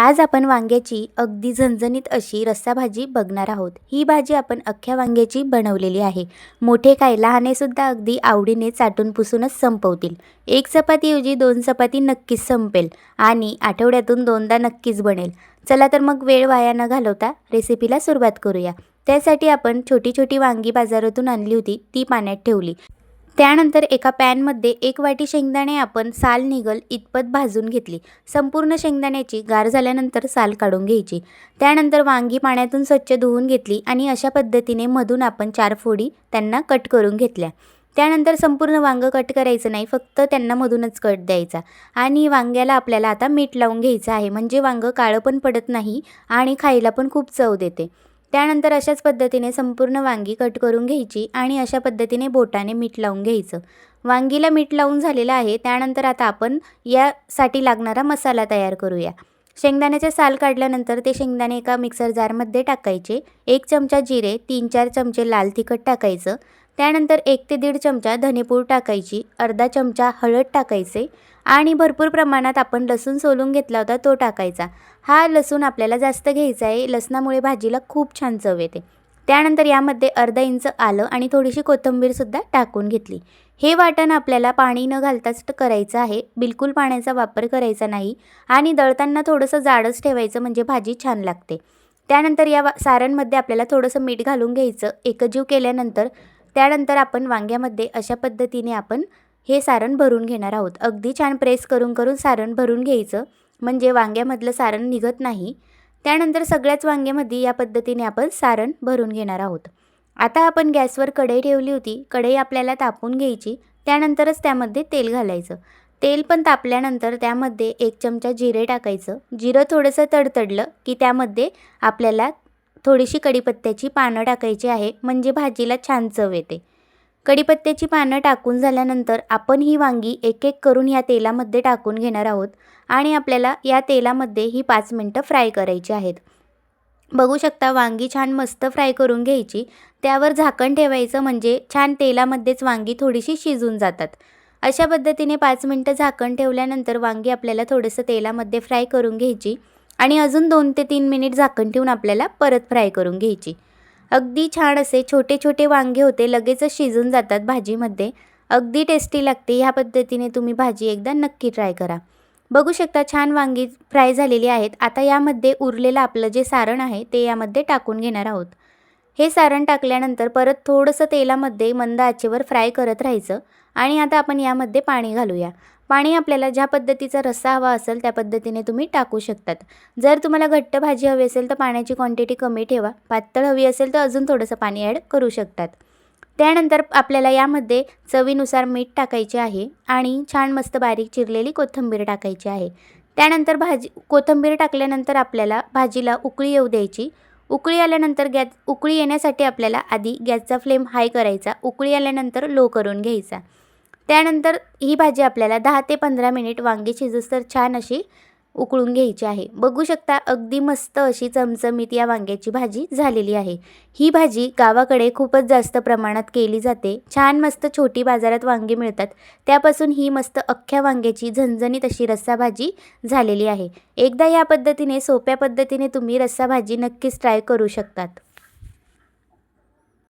आज आपण वांग्याची अगदी झणझणीत अशी रस्सा भाजी बघणार आहोत. ही भाजी आपण अख्ख्या वांग्याची बनवलेली आहे. मोठे काय लहानेसुद्धा अगदी आवडीने चाटून पुसूनच संपवतील. एक चपातीऐवजी दोन चपाती नक्कीच संपेल आणि आठवड्यातून दोनदा नक्कीच बनेल. चला तर मग वेळ वाया न घालवता रेसिपीला सुरुवात करूया. त्यासाठी आपण छोटी छोटी वांगी बाजारातून आणली होती ती पाण्यात ठेवली. त्यानंतर एका पॅनमध्ये एक वाटी शेंगदाणे आपण साल निघल इतपत भाजून घेतली. संपूर्ण शेंगदाण्याची गार झाल्यानंतर साल काढून घ्यायची. त्यानंतर वांगी पाण्यातून स्वच्छ धुवून घेतली आणि अशा पद्धतीने मधून आपण चार फोडी त्यांना कट करून घेतल्या. त्यानंतर संपूर्ण वांगं कट करायचं नाही फक्त त्यांना मधूनच कट द्यायचा. आणि वांग्याला आपल्याला आता मीठ लावून घ्यायचं आहे म्हणजे वांगं काळं पण पडत नाही आणि खायला पण खूप चव देते. त्यानंतर अशाच पद्धतीने संपूर्ण वांगी कट करून घ्यायची आणि अशा पद्धतीने बोटाने मीठ लावून घ्यायचं. वांगीला मीठ लावून झालेलं आहे त्यानंतर आता आपण यासाठी लागणारा मसाला तयार करूया. शेंगदाण्याचे साल काढल्यानंतर ते शेंगदाणे एका मिक्सर जारमध्ये टाकायचे. एक चमचा जिरे तीन चार चमचे लाल तिखट टाकायचं. त्यानंतर एक ते दीड चमचा धनेपूड टाकायची. अर्धा चमचा हळद टाकायचे. आणि भरपूर प्रमाणात आपण लसूण सोलून घेतला होता तो टाकायचा. हा लसूण आपल्याला जास्त घ्यायचा आहे लसणामुळे भाजीला खूप छान चव येते. त्यानंतर यामध्ये अर्धा इंच आलं आणि थोडीशी कोथिंबीरसुद्धा टाकून घेतली. हे वाटण आपल्याला पाणी न घालताच करायचं आहे बिलकुल पाण्याचा वापर करायचा नाही आणि दळताना थोडंसं जाडच ठेवायचं म्हणजे भाजी छान लागते. त्यानंतर या वा सारणमध्ये आपल्याला थोडंसं मीठ घालून घ्यायचं एकजीव केल्यानंतर त्यानंतर आपण वांग्यामध्ये अशा पद्धतीने आपण हे सारण भरून घेणार आहोत. अगदी छान प्रेस करून करून सारण भरून घ्यायचं. म्हणजे वांग्यामधलं सारण निघत नाही. त्यानंतर सगळ्याच वांग्यामध्ये या पद्धतीने आपण सारण भरून घेणार आहोत. आता आपण गॅसवर कढई ठेवली होती. कढई आपल्याला तापून घ्यायची. त्यानंतरच त्यामध्ये तेल घालायचं. तेल पण तापल्यानंतर त्यामध्ये एक चमचा जिरे टाकायचं. जिरं थोडंसं तडतडलं की त्यामध्ये आपल्याला थोडीशी कढीपत्त्याची पानं टाकायची आहे. म्हणजे भाजीला छान चव येते. कढीपत्त्याची पानं टाकून झाल्यानंतर आपण ही वांगी एक एक करून या तेलामध्ये टाकून घेणार आहोत आणि आपल्याला या तेलामध्ये ही पाच मिनटं फ्राय करायची आहेत. बघू शकता वांगी छान मस्त फ्राय करून घ्यायची. त्यावर झाकण ठेवायचं म्हणजे छान तेलामध्येच वांगी थोडीशी शिजून जातात. अशा पद्धतीने पाच मिनटं झाकण ठेवल्यानंतर वांगी आपल्याला थोडंसं तेलामध्ये फ्राय करून घ्यायची आणि अजून दोन ते तीन मिनिट झाकण ठेवून आपल्याला परत फ्राय करून घ्यायची. अगदी छान असे छोटे छोटे वांगे होते लगेचच शिजून जातात भाजीमध्ये. अगदी टेस्टी लागते. ह्या पद्धतीने तुम्ही भाजी एकदा नक्की ट्राय करा. बघू शकता छान वांगी फ्राय झालेली आहेत. आता यामध्ये उरलेलं आपलं जे सारण आहे ते यामध्ये टाकून घेणार आहोत. हे सारण टाकल्यानंतर परत थोडंसं तेलामध्ये मंद आचेवर फ्राय करत राहायचं आणि आता आपण यामध्ये पाणी घालूया. पाणी आपल्याला ज्या पद्धतीचा रस्सा हवा असेल त्या पद्धतीने तुम्ही टाकू शकतात. जर तुम्हाला घट्ट भाजी हवी असेल तर पाण्याची क्वांटिटी कमी ठेवा. पातळ हवी असेल तर अजून थोडंसं पाणी ॲड करू शकतात. त्यानंतर आपल्याला यामध्ये चवीनुसार मीठ टाकायचे आहे आणि छान मस्त बारीक चिरलेली कोथिंबीर टाकायची आहे. त्यानंतर भाजी कोथिंबीर टाकल्यानंतर आपल्याला भाजीला उकळी येऊ द्यायची. उकळी आल्यानंतर गॅस उकळी येण्यासाठी आपल्याला आधी गॅसचा फ्लेम हाय करायचा. उकळी आल्यानंतर लो करून घ्यायचा. त्यानंतर ही भाजी आपल्याला दहा ते पंधरा मिनिट वांगी शिजूस तर छान अशी उकळून घ्यायची आहे. बघू शकता अगदी मस्त अशी चमचमीत या वांग्याची भाजी झालेली आहे. ही भाजी गावाकडे खूपच जास्त प्रमाणात केली जाते. छान मस्त छोटी बाजारात वांगी मिळतात. त्यापासून ही मस्त अख्ख्या वांग्याची झणझणीत अशी रस्सा भाजी झालेली आहे. एकदा या पद्धतीने सोप्या पद्धतीने तुम्ही रस्सा भाजी नक्कीच ट्राय करू शकतात.